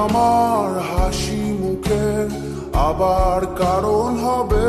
আমার হাসি মুখের আবার কারণ হবে?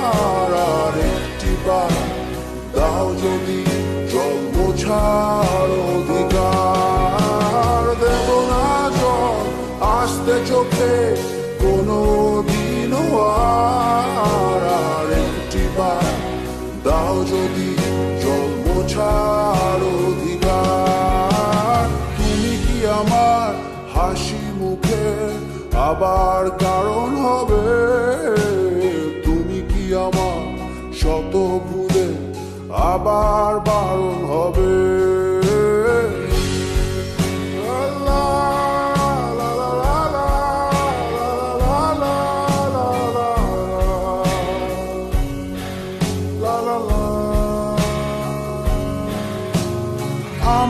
আসতে চোখে কোনো দিন আর একটি বার। দাও যদি জল মোছার অধিকার। তুমি কি আমার হাসি মুখে আবার কারণ হবে? তুমি কি আমার শত ভুলে আবার বারণ হবে?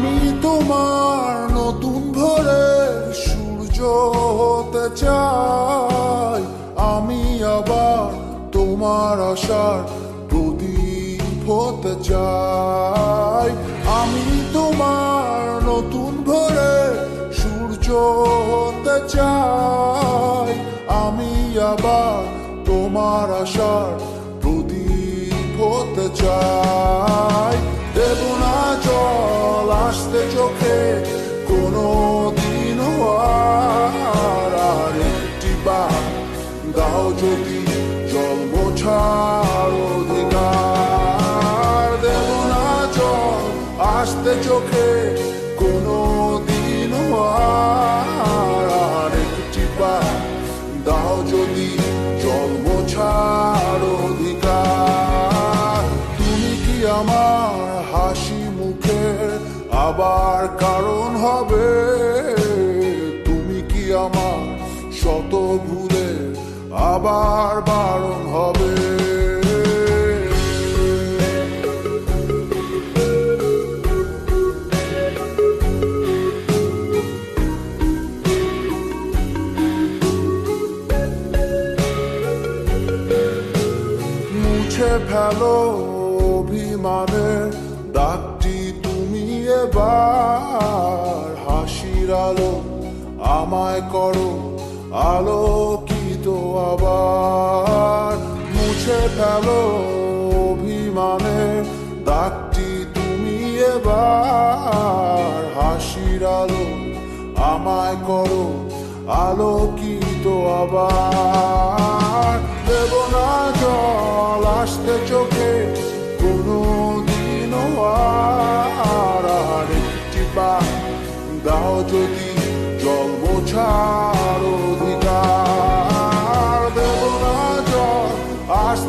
আমি তোমার নতুন ভোরের সূর্য হতে চাই। আমি আবার তোমার আশার প্রদীপ হতে চাই। আমি তোমার নতুন ভোরের সূর্য হতে চাই। আমি আবার তোমার আশার প্রদীপ হতে চাই। যদি জল মোছার অধিকার দেব না জল আসতে চোখে কোনো দিন আর একটি দাও যদি জল মোছার অধিকার। তুমি কি আমার হাসি মুখের আবার কারণ হবে? তুমি কি আমার শত ভুলে আবার বারণ হবে। মুছে ফেলো অভিমানের দাগটি তুমি এবার। হাসির আলো আমায় করো আলোকিত আবার মুছে ফেলো অভিমানের দাগটি তুমি এবার হাসির আলো আমায় করো, আলোকিত আবার। দেব না জল আসতে চোখে কোনো দিন আর একটি বার দাও যদি জল মোছার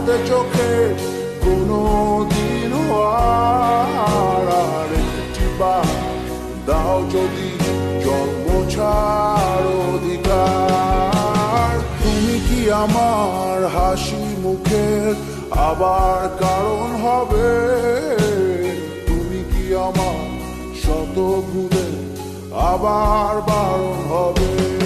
আসতে চোখে কোনো দিন আর একটি দাও যদি জল মোছার অধিকার তুমি কি আমার হাসি মুখের আবার কারণ হবে তুমি কি আমার শত ভুলে আবার বারণ হবে